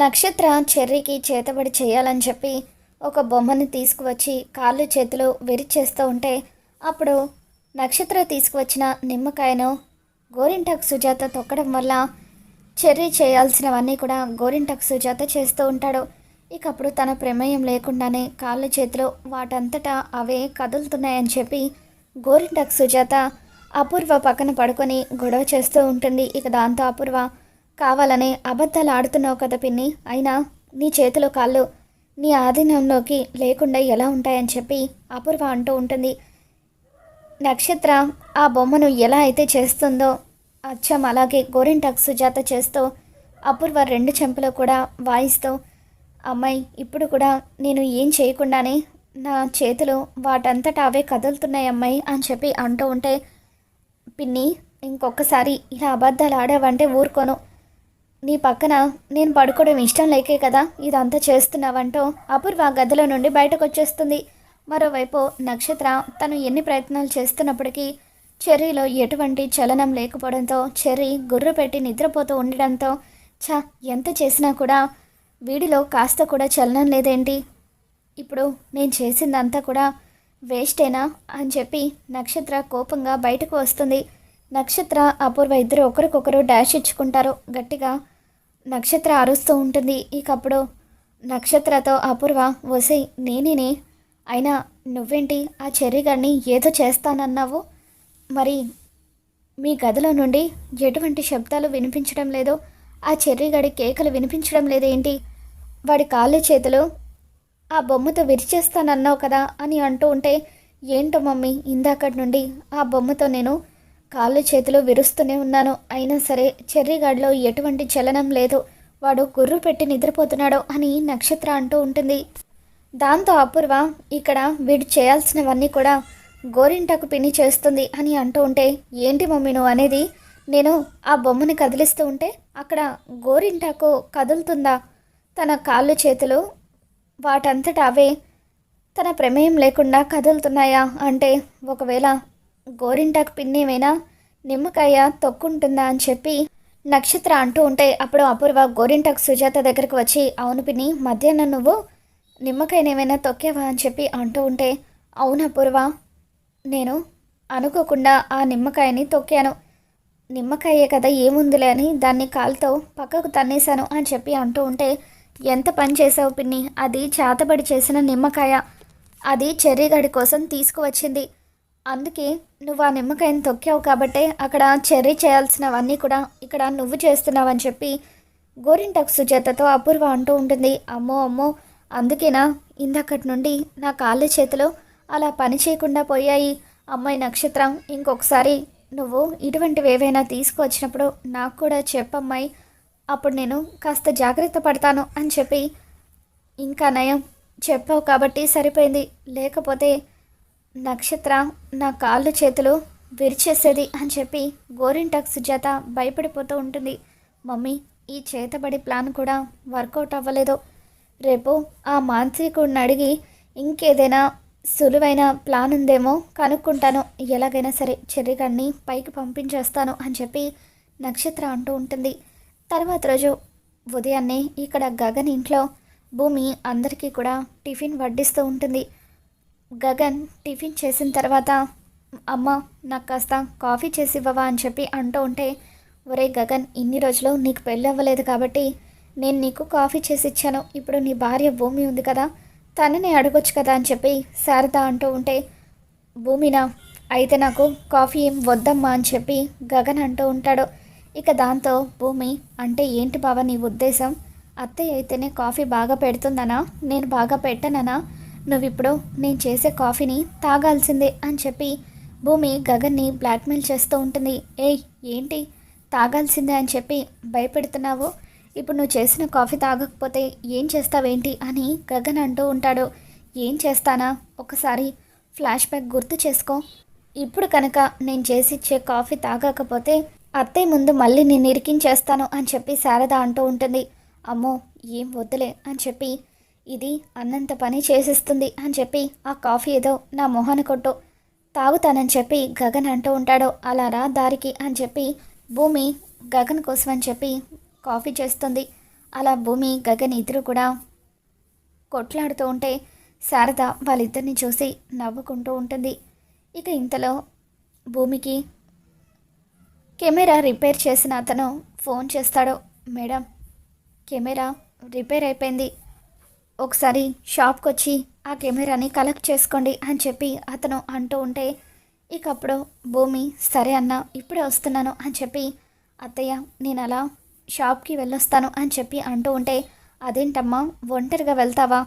నక్షత్ర చెర్రీకి చేతబడి చేయాలని చెప్పి ఒక బొమ్మని తీసుకువచ్చి కాళ్ళు చేతులు విరిచేస్తూ ఉంటే అప్పుడు నక్షత్ర తీసుకువచ్చిన నిమ్మకాయను గోరింటాకు సుజాత తొక్కడం వల్ల చెర్రీ చేయాల్సినవన్నీ కూడా గోరింటాకు సుజాత చేస్తూ ఉంటాడు. ఇక అప్పుడు తన ప్రమేయం లేకుండానే కాళ్ళు చేతులు వాటంతటా అవే కదులుతున్నాయని చెప్పి గోరింటాకు సుజాత అపూర్వ పక్కన పడుకొని గొడవ చేస్తూ ఉంటుంది. ఇక దాంతో అపూర్వ కావాలనే అబద్ధాలు ఆడుతున్నావు కదా పిన్ని. అయినా నీ చేతులు కాళ్ళు నీ ఆధీనంలోకి లేకుండా ఎలా ఉంటాయని చెప్పి అపూర్వ అంటూ ఉంటుంది. నక్షత్ర ఆ బొమ్మను ఎలా అయితే చేస్తుందో అచ్చం అలాగే గోరింటాకు సుజాత చేస్తూ అపూర్వ రెండు చెంపలు కూడా వాయిస్తూ అమ్మాయి ఇప్పుడు కూడా నేను ఏం చేయకుండానే నా చేతులు వాటంతటా అవే కదులుతున్నాయి అమ్మాయి అని చెప్పి అంటూ ఉంటే పిన్ని ఇంకొకసారి ఇలా అబద్ధాలు ఆడావంటే ఊరుకోను. నీ పక్కన నేను పడుకోవడం ఇష్టం లేకే కదా ఇదంతా చేస్తున్నావంటూ అపూర్వ గదిలో నుండి బయటకు వచ్చేస్తుంది మరోవైపు నక్షత్ర తను ఎన్ని ప్రయత్నాలు చేస్తున్నప్పటికీ చెర్రీలో ఎటువంటి చలనం లేకపోవడంతో చెర్రీ గుర్రు పెట్టి నిద్రపోతూ ఉండడంతో ఛ ఎంత చేసినా కూడా వీడిలో కాస్త కూడా చలనం లేదేంటి? ఇప్పుడు నేను చేసిందంతా కూడా వేస్టేనా అని చెప్పి నక్షత్ర కోపంగా బయటకు వస్తుంది. నక్షత్ర అపూర్వ ఇద్దరు ఒకరికొకరు డాష్ ఇచ్చుకుంటారు. గట్టిగా నక్షత్ర అరుస్తూ ఉంటుంది. ఇకప్పుడు నక్షత్రతో అపూర్వ వసే నేనేనే? అయినా నువ్వేంటి? ఆ చెర్రిగాడిని ఏదో చేస్తానన్నావు? మరి మీ గదిలో నుండి ఎటువంటి శబ్దాలు వినిపించడం లేదు? ఆ చెర్రిగాడి కేకలు వినిపించడం లేదేంటి? వాడి కాళ్ళు చేతులు ఆ బొమ్మతో విరిచేస్తానన్నావు కదా అని అంటూ ఉంటే ఏంటో మమ్మీ ఇందాకటి నుండి ఆ బొమ్మతో నేను కాళ్ళు చేతులు విరుస్తూనే ఉన్నాను. అయినా సరే చెర్రీగాడిలో ఎటువంటి చలనం లేదు. వాడు గుర్రు పెట్టి నిద్రపోతున్నాడు అని నక్షత్ర అంటూ ఉంటుంది. దాంతో అపూర్వ ఇక్కడ వీడు చేయాల్సినవన్నీ కూడా గోరింటాకు పిన్ని చేస్తుంది అని అంటూ ఉంటే ఏంటి మమ్మీ నువ్వు అనేది? నేను ఆ బొమ్మని కదిలిస్తూ ఉంటే అక్కడ గోరింటాకు కదులుతుందా? తన కాళ్ళు చేతులు వాటంతట అవే తన ప్రమేయం లేకుండా కదులుతున్నాయా? అంటే ఒకవేళ గోరింటాకు పిన్నేమైనా నిమ్మకాయ తొక్కుంటుందా అని చెప్పి నక్షత్ర అంటూ ఉంటే అప్పుడు అపూర్వ గోరింటాకు సుజాత దగ్గరకు వచ్చి అవును పిన్ని మధ్యాహ్నం నువ్వు నిమ్మకాయనేమైనా తొక్కావా అని చెప్పి అంటూ ఉంటే అవును అపూర్వ నేను అనుకోకుండా ఆ నిమ్మకాయని తొక్కాను. నిమ్మకాయే కదా ఏముందిలే అని దాన్ని కాలుతో పక్కకు తన్నేశాను అని చెప్పి అంటూ ఉంటే ఎంత పని చేసావు పిన్ని? అది చేతబడి చేసిన నిమ్మకాయ. అది చెర్రీగడి కోసం తీసుకువచ్చింది. అందుకే నువ్వు ఆ నిమ్మకాయని తొక్కావు కాబట్టే అక్కడ చెర్రీ చేయాల్సినవన్నీ కూడా ఇక్కడ నువ్వు చేస్తున్నావని చెప్పి గోరింటాకు సుజాతతో అపూర్వ అంటూ ఉంటుంది. అమ్మో అమ్మో. అందుకేనా? ఇందక్కడి నుండి నా కాళ్ళ చేతులు అలా పని చేయకుండా పోయాయి. అమ్మాయి నక్షత్రం ఇంకొకసారి నువ్వు ఇటువంటివి ఏవైనా తీసుకువచ్చినప్పుడు నాకు కూడా చెప్పమ్మాయి అప్పుడు నేను కాస్త జాగ్రత్త పడతాను అని చెప్పి ఇంకా నయం. చెప్పావు కాబట్టి సరిపోయింది. లేకపోతే నక్షత్ర నా కాళ్ళు చేతులు విరిచేసేది అని చెప్పి గోరింటాక్ సుజాత భయపడిపోతూ ఉంటుంది. మమ్మీ ఈ చేతబడి ప్లాన్ కూడా వర్కౌట్ అవ్వలేదు. రేపు ఆ మాంత్రికుడిని అడిగి ఇంకేదైనా సులువైన ప్లాన్ ఉందేమో కనుక్కుంటాను. ఎలాగైనా సరే చెర్రిగాడిని పైకి పంపించేస్తాను అని చెప్పి నక్షత్ర అంటూ ఉంటుంది. తర్వాత రోజు ఉదయాన్నే ఇక్కడ గగన్ ఇంట్లో భూమి అందరికీ కూడా టిఫిన్ వడ్డిస్తూ ఉంటుంది. గగన్ టిఫిన్ చేసిన తర్వాత అమ్మ నాకు కాస్త కాఫీ చేసి ఇవ్వవా? అని చెప్పి అంటూ ఉంటే ఒరే గగన్ ఇన్ని రోజులు నీకు పెళ్ళి అవ్వలేదు కాబట్టి నేను నీకు కాఫీ చేసి ఇచ్చాను. ఇప్పుడు నీ భార్య భూమి ఉంది కదా తనని అడగొచ్చు కదా అని చెప్పి శారద అంటూ ఉంటే భూమినా అయితే నాకు కాఫీ ఏం వద్దమ్మా అని చెప్పి గగన్ అంటూ ఉంటాడు. ఇక దాంతో భూమి అంటే ఏంటి బావ నీ ఉద్దేశం? అత్తయ్య అయితేనే కాఫీ బాగా పెడుతుందనా? నేను బాగా పెట్టననా? నువ్విప్పుడు నేను చేసే కాఫీని తాగాల్సిందే అని చెప్పి భూమి గగన్ని బ్లాక్మెయిల్ చేస్తూ ఉంటుంది. ఏయ్ ఏంటి? తాగాల్సిందే అని చెప్పి భయపెడుతున్నావు? ఇప్పుడు నువ్వు చేసిన కాఫీ తాగకపోతే ఏం చేస్తావేంటి అని గగన్ అంటూ ఉంటాడు. ఏం చేస్తానా? ఒకసారి ఫ్లాష్ బ్యాక్ గుర్తు చేసుకో. ఇప్పుడు కనుక నేను చేసిచ్చే కాఫీ తాగకపోతే అత్తయ్య ముందు మళ్ళీ నేను ఇరికించేస్తాను అని చెప్పి శారద అంటూ ఉంటుంది. అమ్మో ఏం వద్దులే అని చెప్పి ఇది అన్నంత పని చేసిస్తుంది అని చెప్పి ఆ కాఫీ ఏదో నా మొహాన్ని కొట్టు. తాగుతానని చెప్పి గగన్ అంటూ ఉంటాడు. అలా రా దారికి అని చెప్పి భూమి గగన్ కోసం అని చెప్పి కాఫీ చేస్తుంది. అలా భూమి గగన్ ఇద్దరు కూడా కొట్లాడుతూ ఉంటే శారద వాళ్ళిద్దరిని చూసి నవ్వుకుంటూ ఉంటుంది. ఇక ఇంతలో భూమికి కెమెరా రిపేర్ చేసిన అతను ఫోన్ చేస్తాడు. మేడం కెమెరా రిపేర్ అయిపోయింది. ఒకసారి షాప్కి వచ్చి ఆ కెమెరాని కలెక్ట్ చేసుకోండి అని చెప్పి అతను అంటూ ఉంటే ఇక అప్పుడు భూమి సరే అన్న ఇప్పుడే వస్తున్నాను అని చెప్పి అత్తయ్య నేను అలా షాప్కి వెళ్ళొస్తాను అని చెప్పి అంటూ ఉంటే అదేంటమ్మా ఒంటరిగా వెళ్తావా?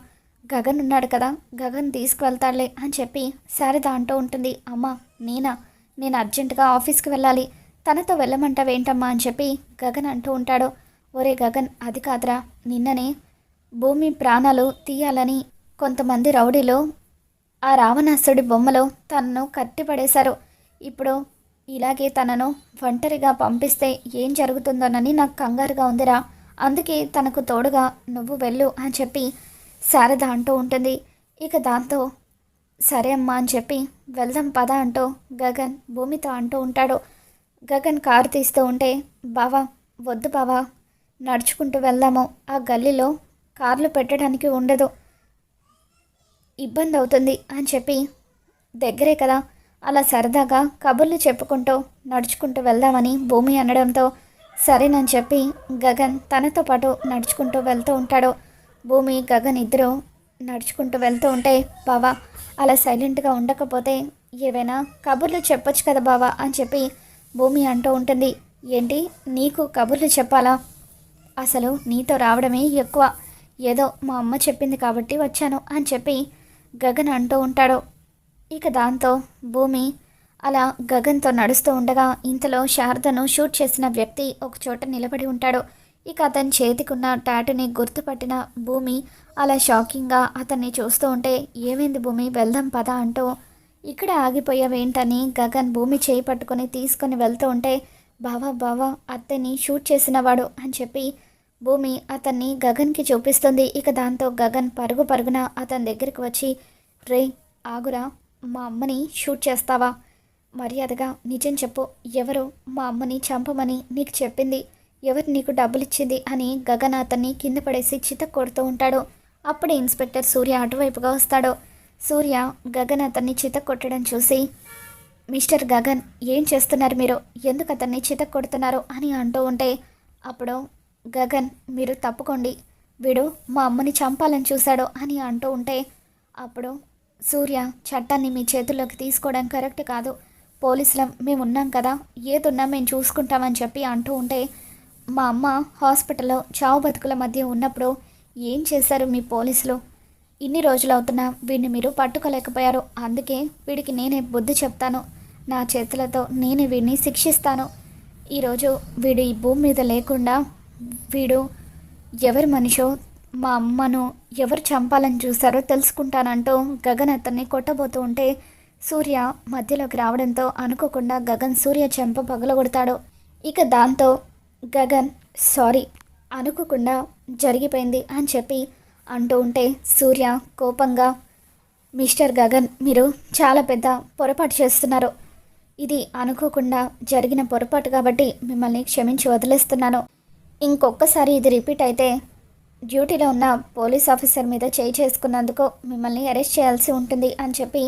గగన్ ఉన్నాడు కదా గగన్ తీసుకువెళ్తాడులే అని చెప్పి శారద అంటూ ఉంటుంది. అమ్మ నేనా? నేను అర్జెంటుగా ఆఫీస్కి వెళ్ళాలి. తనతో వెళ్ళమంటావేంటమ్మా అని చెప్పి గగన్ అంటూ ఉంటాడు. ఒరే గగన్ అది కాదురా. నిన్ననే భూమి ప్రాణాలు తీయాలని కొంతమంది రౌడీలు ఆ రావణాసుడి బొమ్మలో తనను కట్టిపడేశారు. ఇప్పుడు ఇలాగే తనను ఒంటరిగా పంపిస్తే ఏం జరుగుతుందోనని నాకు కంగారుగా ఉందిరా. అందుకే తనకు తోడుగా నువ్వు వెళ్ళు అని చెప్పి శారద అంటూ ఉంటుంది. ఇక దాంతో సరే అమ్మా అని చెప్పి వెళ్దాం పద అంటూ గగన్ భూమితో అంటూ ఉంటాడు. గగన్ కారు తీస్తూ ఉంటే బావా వద్దు బావా నడుచుకుంటూ వెళ్దాము. ఆ గల్లీలో కార్లు పెట్టడానికి ఉండదు. ఇబ్బంది అవుతుంది అని చెప్పి దగ్గరే కదా. అలా సరదాగా కబుర్లు చెప్పుకుంటూ నడుచుకుంటూ వెళ్దామని భూమి అనడంతో సరేనని చెప్పి గగన్ తనతో పాటు నడుచుకుంటూ వెళ్తూ ఉంటాడు. భూమి గగన్ ఇద్దరు నడుచుకుంటూ వెళ్తూ ఉంటే బావా అలా సైలెంట్గా ఉండకపోతే ఏవైనా కబుర్లు చెప్పొచ్చు కదా బావా అని చెప్పి భూమి అంటూ ఉంటుంది. ఏంటి నీకు కబుర్లు చెప్పాలా? అసలు నీతో రావడమే ఎక్కువ. ఏదో మా అమ్మ చెప్పింది కాబట్టి వచ్చాను అని చెప్పి గగన్ అంటూ ఉంటాడు. ఇక దాంతో భూమి అలా గగన్తో నడుస్తూ ఉండగా ఇంతలో శారదను షూట్ చేసిన వ్యక్తి ఒక చోట నిలబడి ఉంటాడు. ఇక అతని చేతికున్న టాటుని గుర్తుపట్టిన భూమి అలా షాకింగ్గా అతన్ని చూస్తూ ఉంటే ఏమైంది భూమి? వెళ్దాం పద అంటూ ఇక్కడ ఆగిపోయావేంటని గగన్ భూమి చేయి పట్టుకొని తీసుకొని వెళ్తూ ఉంటే బావా బావా అత్తని షూట్ చేసినవాడు అని చెప్పి భూమి అతన్ని గగన్కి చూపిస్తుంది. ఇక దాంతో గగన్ పరుగు పరుగున అతని దగ్గరికి వచ్చి రే ఆగురా మా అమ్మని షూట్ చేస్తావా? మర్యాదగా నిజం చెప్పు. ఎవరు మా అమ్మని చంపమని నీకు చెప్పింది. ఎవరు నీకు డబ్బులు ఇచ్చింది అని గగన్ అతన్ని కింద పడేసి చిత కొడుతూ ఉంటాడు. అప్పుడే ఇన్స్పెక్టర్ సూర్య అటువైపుగా వస్తాడు. సూర్య గగన్ అతన్ని చిత కొట్టడం చూసి మిస్టర్ గగన్ ఏం చేస్తున్నారు మీరు? ఎందుకు అతన్ని చిత కొడుతున్నారు? అని అంటూ ఉంటే అప్పుడు గగన్ మీరు తప్పుకోండి. వీడు మా అమ్మని చంపాలని చూశాడు అని అంటూ ఉంటే అప్పుడు సూర్య చట్టాన్ని మీ చేతుల్లోకి తీసుకోవడం కరెక్ట్ కాదు. పోలీసులం మేము ఉన్నాం కదా. ఏదున్నా మేము చూసుకుంటామని చెప్పి అంటూ ఉంటే మా అమ్మ హాస్పిటల్లో చావు బతుకుల మధ్య ఉన్నప్పుడు ఏం చేశారు మీ పోలీసులు? ఇన్ని రోజులు అవుతున్నా వీడిని మీరు పట్టుకోలేకపోయారు. అందుకే వీడికి నేనే బుద్ధి చెప్తాను. నా చేతులతో నేనే వీడిని శిక్షిస్తాను. ఈరోజు వీడు ఈ భూమి మీద లేకుండా వీడు ఎవరి మనిషో మా అమ్మను ఎవరు చంపాలని చూశారో తెలుసుకుంటానంటూ గగన్ అతన్ని కొట్టబోతూ ఉంటే సూర్య మధ్యలోకి రావడంతో అనుకోకుండా గగన్ సూర్య చెంప పగలగొడతాడు. ఇక దాంతో గగన్ సారీ అనుకోకుండా జరిగిపోయింది అని చెప్పి అంటూ ఉంటే సూర్య కోపంగా మిస్టర్ గగన్ మీరు చాలా పెద్ద పొరపాటు చేస్తున్నారు. ఇది అనుకోకుండా జరిగిన పొరపాటు కాబట్టి మిమ్మల్ని క్షమించి వదిలేస్తున్నాను. ఇంకొకసారి ఇది రిపీట్ అయితే డ్యూటీలో ఉన్న పోలీస్ ఆఫీసర్ మీద చేయి చేసుకున్నందుకు మిమ్మల్ని అరెస్ట్ చేయాల్సి ఉంటుంది అని చెప్పి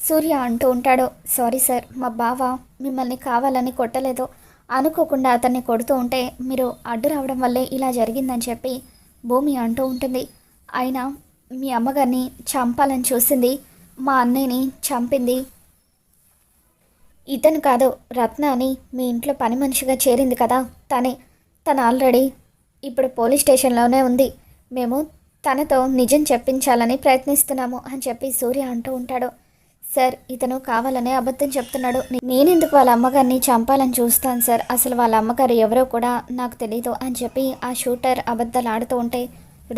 సూర్య అంటూ ఉంటాడు. సారీ సార్ మా బావ మిమ్మల్ని కావాలని కొట్టలేదు. అనుకోకుండా అతన్ని కొడుతూ ఉంటే మీరు అడ్డు రావడం వల్లే ఇలా జరిగిందని చెప్పి భూమి అంటూ ఉంటుంది. అయినా మీ అమ్మగారిని చంపాలని చూసింది మా అన్నయ్యని చంపింది. ఇతను కాదు రత్న అని మీ ఇంట్లో పని మనిషిగా చేరింది కదా తనే. తను ఆల్రెడీ ఇప్పుడు పోలీస్ స్టేషన్లోనే ఉంది. మేము తనతో నిజం చెప్పించాలని ప్రయత్నిస్తున్నాము అని చెప్పి సూర్య అంటూ ఉంటాడు. సార్ ఇతను కావాలనే అబద్ధం చెప్తున్నాడు. నేనెందుకు వాళ్ళ అమ్మగారిని చంపాలని చూస్తాను సార్? అసలు వాళ్ళ అమ్మగారు ఎవరో కూడా నాకు తెలీదు అని చెప్పి ఆ షూటర్ అబద్ధాలు ఆడుతూ ఉంటే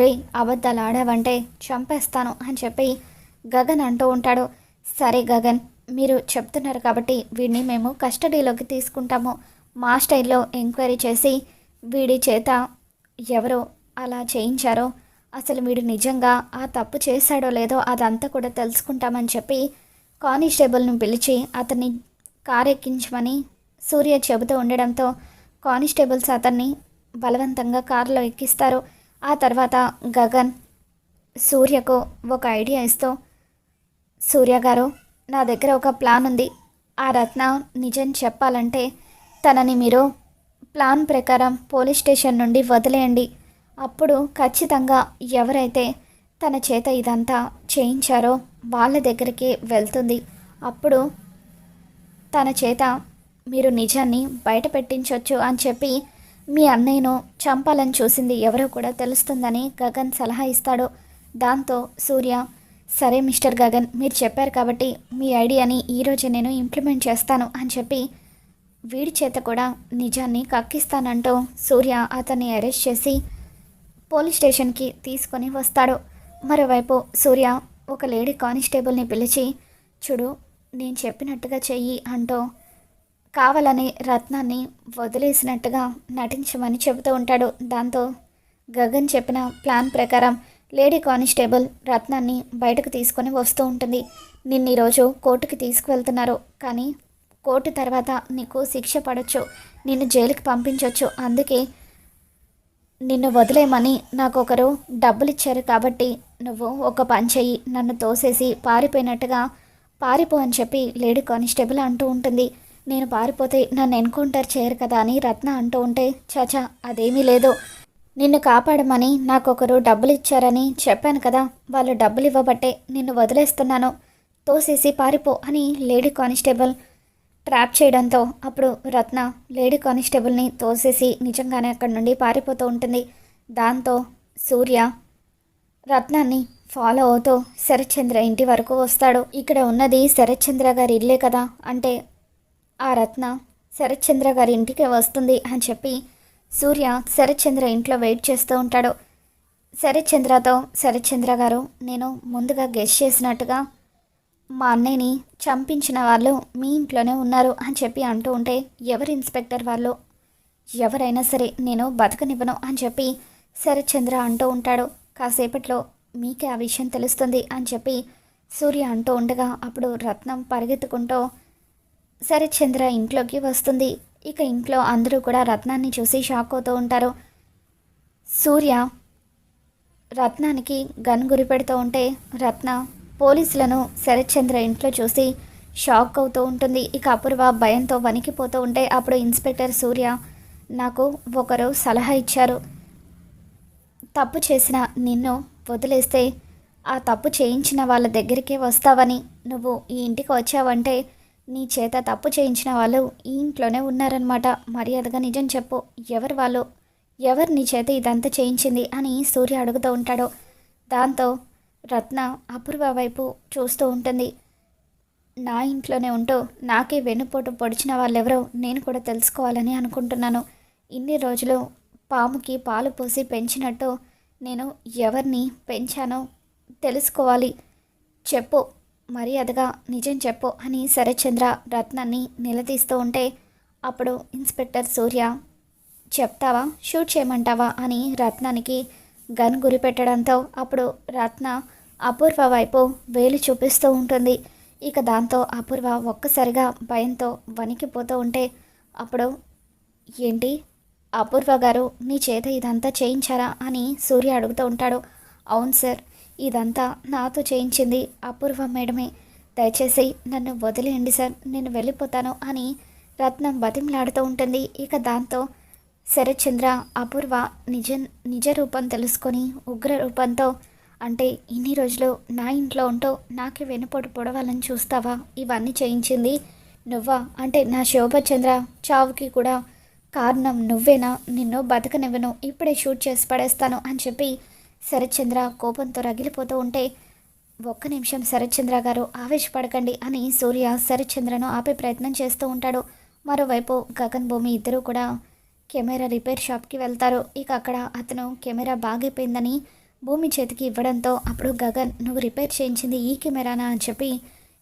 రే అబద్ధాలు ఆడావంటే చంపేస్తాను అని చెప్పి గగన్ అంటూ ఉంటాడు. సరే గగన్ మీరు చెప్తున్నారు కాబట్టి వీడిని మేము కస్టడీలోకి తీసుకుంటాము. మా స్టైల్లో ఎంక్వైరీ చేసి వీడి చేత ఎవరో అలా చేయించారో అసలు వీడు నిజంగా ఆ తప్పు చేశాడో లేదో అదంతా కూడా తెలుసుకుంటామని చెప్పి కానిస్టేబుల్ను పిలిచి అతన్ని కారెక్కించమని సూర్య చెబుతూ ఉండడంతో కానిస్టేబుల్స్ అతన్ని బలవంతంగా కారులో ఎక్కిస్తారు. ఆ తర్వాత గగన్ సూర్యకు ఒక ఐడియా ఇస్తూ సూర్య గారు నా దగ్గర ఒక ప్లాన్ ఉంది. ఆ రత్న నిజం చెప్పాలంటే తనని మీరు ప్లాన్ ప్రకారం పోలీస్ స్టేషన్ నుండి వదిలేయండి. అప్పుడు ఖచ్చితంగా ఎవరైతే తన చేత ఇదంతా చేయించారో వాళ్ళ దగ్గరికి వెళ్తుంది. అప్పుడు తన చేత మీరు నిజాన్ని బయట పెట్టించవచ్చు అని చెప్పి మీ అన్నయ్యను చంపాలని చూసింది ఎవరో కూడా తెలుస్తుందని గగన్ సలహా ఇస్తాడు. దాంతో సూర్య సరే మిస్టర్ గగన్ మీరు చెప్పారు కాబట్టి మీ ఐడియాని ఈరోజు నేను ఇంప్లిమెంట్ చేస్తాను అని చెప్పి వీడి చేత కూడా నిజాన్ని కక్కిస్తానంటూ సూర్య అతన్ని అరెస్ట్ చేసి పోలీస్ స్టేషన్కి తీసుకొని వస్తాడు. మరోవైపు సూర్య ఒక లేడీ కానిస్టేబుల్ని పిలిచి చూడు నేను చెప్పినట్టుగా చెయ్యి అంటూ కావాలని రత్నాన్ని వదిలేసినట్టుగా నటించమని చెబుతూ ఉంటాడు. దాంతో గగన్ చెప్పిన ప్లాన్ ప్రకారం లేడీ కానిస్టేబుల్ రత్నాన్ని బయటకు తీసుకొని వస్తూ ఉంటుంది. నిన్న ఈరోజు కోర్టుకి తీసుకువెళ్తున్నారు. కానీ కోర్టు తర్వాత నీకు శిక్ష పడవచ్చు నిన్ను జైలుకి పంపించవచ్చు అందుకే నిన్ను వదిలేయమని నాకు ఒకరు డబ్బులు ఇచ్చారు కాబట్టి నువ్వు ఒక పని చెయ్యి నన్ను తోసేసి పారిపోయినట్టుగా పారిపో అని చెప్పి లేడీ కానిస్టేబుల్ అంటూ ఉంటుంది. నేను పారిపోతే నన్ను ఎన్కౌంటర్ చేయరు కదా అని రత్న అంటూ ఉంటే చాచా అదేమీ లేదు. నిన్ను కాపాడమని నాకు ఒకరు డబ్బులు ఇచ్చారని చెప్పాను కదా వాళ్ళు డబ్బులు ఇవ్వబట్టే నిన్ను వదిలేస్తున్నాను. తోసేసి పారిపో అని లేడీ కానిస్టేబుల్ ట్రాప్ చేయడంతో అప్పుడు రత్న లేడీ కానిస్టేబుల్ని తోసేసి నిజంగానే అక్కడి నుండి పారిపోతూ ఉంటుంది. దాంతో సూర్య రత్నాన్ని ఫాలో అవుతూ శరత్చంద్ర ఇంటి వరకు వస్తాడు. ఇక్కడ ఉన్నది శరత్చంద్ర గారి ఇల్లే కదా అంటే ఆ రత్న శరత్చంద్ర గారి ఇంటికి వస్తుంది అని చెప్పి సూర్య శరత్చంద్ర ఇంట్లో వెయిట్ చేస్తూ ఉంటాడు. శరత్చంద్రతో శరత్చంద్ర గారు నేను ముందుగా గెస్ట్ చేసినట్టుగా మా అన్నయ్యని చంపించిన వాళ్ళు మీ ఇంట్లోనే ఉన్నారు అని చెప్పి అంటూ ఉంటే ఎవరు ఇన్స్పెక్టర్ వాళ్ళు? ఎవరైనా సరే నేను బతకనివ్వను అని చెప్పి శరత్చంద్ర అంటూ ఉంటాడు. కాసేపట్లో మీకే ఆ విషయం తెలుస్తుంది అని చెప్పి సూర్య అంటూ ఉండగా అప్పుడు రత్నం పరిగెత్తుకుంటూ శరత్చంద్ర ఇంట్లోకి వస్తుంది. ఇక ఇంట్లో అందరూ కూడా రత్నాన్ని చూసి షాక్ అవుతూ ఉంటారు. సూర్య రత్నానికి గన్ గురి పెడుతూ ఉంటే రత్న పోలీసులను శరత్చంద్ర ఇంట్లో చూసి షాక్ అవుతూ ఉంటుంది. ఇక అపూర్వ భయంతో వణికిపోతూ ఉంటే అప్పుడు ఇన్స్పెక్టర్ సూర్య నాకు ఒకరు సలహా ఇచ్చారు. తప్పు చేసిన నిన్ను వదిలేస్తే ఆ తప్పు చేయించిన వాళ్ళ దగ్గరికే వస్తావని. నువ్వు ఈ ఇంటికి వచ్చావంటే నీ చేత తప్పు చేయించిన వాళ్ళు ఈ ఇంట్లోనే ఉన్నారనమాట మర్యాదగా నిజం చెప్పు. ఎవరు వాళ్ళు? ఎవరు నీ చేత ఇదంతా చేయించింది? అని సూర్య అడుగుతూ ఉంటాడు. దాంతో రత్న అపూర్వ వైపు చూస్తూ ఉంటుంది. నా ఇంట్లోనే ఉంటూ నాకే వెన్నుపోటు పొడిచిన వాళ్ళెవరో నేను కూడా తెలుసుకోవాలని అనుకుంటున్నాను. ఇన్ని రోజులు పాముకి పాలు పోసి పెంచినట్టు నేను ఎవరిని పెంచానో తెలుసుకోవాలి. చెప్పు మర్యాదగా నిజం చెప్పు అని శరత్చంద్ర రత్నాన్ని నిలదీస్తూ ఉంటే అప్పుడు ఇన్స్పెక్టర్ సూర్య చెప్తావా? షూట్ చేయమంటావా? అని రత్నానికి గన్ గురిపెట్టడంతో అప్పుడు రత్న అపూర్వ వైపు వేలు చూపిస్తూ ఉంటుంది. ఇక దాంతో అపూర్వ ఒక్కసారిగా భయంతో వణికిపోతూ ఉంటే అప్పుడు ఏంటి? అపూర్వ గారు నీ చేత ఇదంతా చేయించారా? అని సూర్య అడుగుతూ ఉంటాడు. అవును సార్ ఇదంతా నాతో చేయించింది అపూర్వ మేడమే. దయచేసి నన్ను వదిలేయండి సార్ నేను వెళ్ళిపోతాను అని రత్నం బతిమలాడుతూ ఉంటుంది. ఇక దాంతో శరత్చంద్ర అపూర్వ నిజ నిజ రూపం తెలుసుకొని ఉగ్ర రూపంతో అంటే ఇన్ని రోజులు నా ఇంట్లో ఉంటూ నాకే వెనుపోటు పొడవాలని చూస్తావా? ఇవన్నీ చేయించింది నువ్వా? అంటే నా శోభచంద్ర చావుకి కూడా కారణం నువ్వేనా? నిన్ను బతకనివ్వను ఇప్పుడే షూట్ చేసి పడేస్తాను అని చెప్పి శరత్చంద్ర కోపంతో రగిలిపోతూ ఉంటే ఒక్క నిమిషం శరత్చంద్ర గారు ఆవేశపడకండి అని సూర్య శరత్చంద్రను ఆపే ప్రయత్నం చేస్తూ ఉంటాడు. మరోవైపు గగన్ భూమి ఇద్దరూ కూడా కెమెరా రిపేర్ షాప్కి వెళ్తారు. ఇక అక్కడ అతను కెమెరా బాగైపోయిందని భూమి చేతికి ఇవ్వడంతో అప్పుడు గగన్ నువ్వు రిపేర్ చేయించింది ఈ కెమెరానా? అని చెప్పి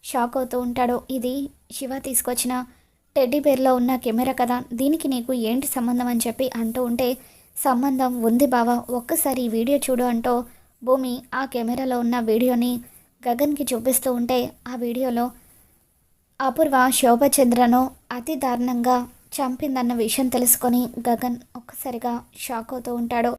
షాక్ అవుతూ ఉంటాడు. ఇది శివ తీసుకొచ్చిన టెడ్డీ బేర్లో ఉన్న కెమెరా కదా. దీనికి నీకు ఏంటి సంబంధం? అని చెప్పి అంటూ ఉంటే సంబంధం ఉంది బావా. ఒక్కసారి ఈ వీడియో చూడు అంటూ భూమి ఆ కెమెరాలో ఉన్న వీడియోని గగన్కి చూపిస్తూ ఉంటే ఆ వీడియోలో అపూర్వ శోభచంద్రను అతి దారుణంగా చంపిందన్న విషయం తెలుసుకొని గగన్ ఒక్కసారిగా షాక్ అవుతూ ఉంటాడు.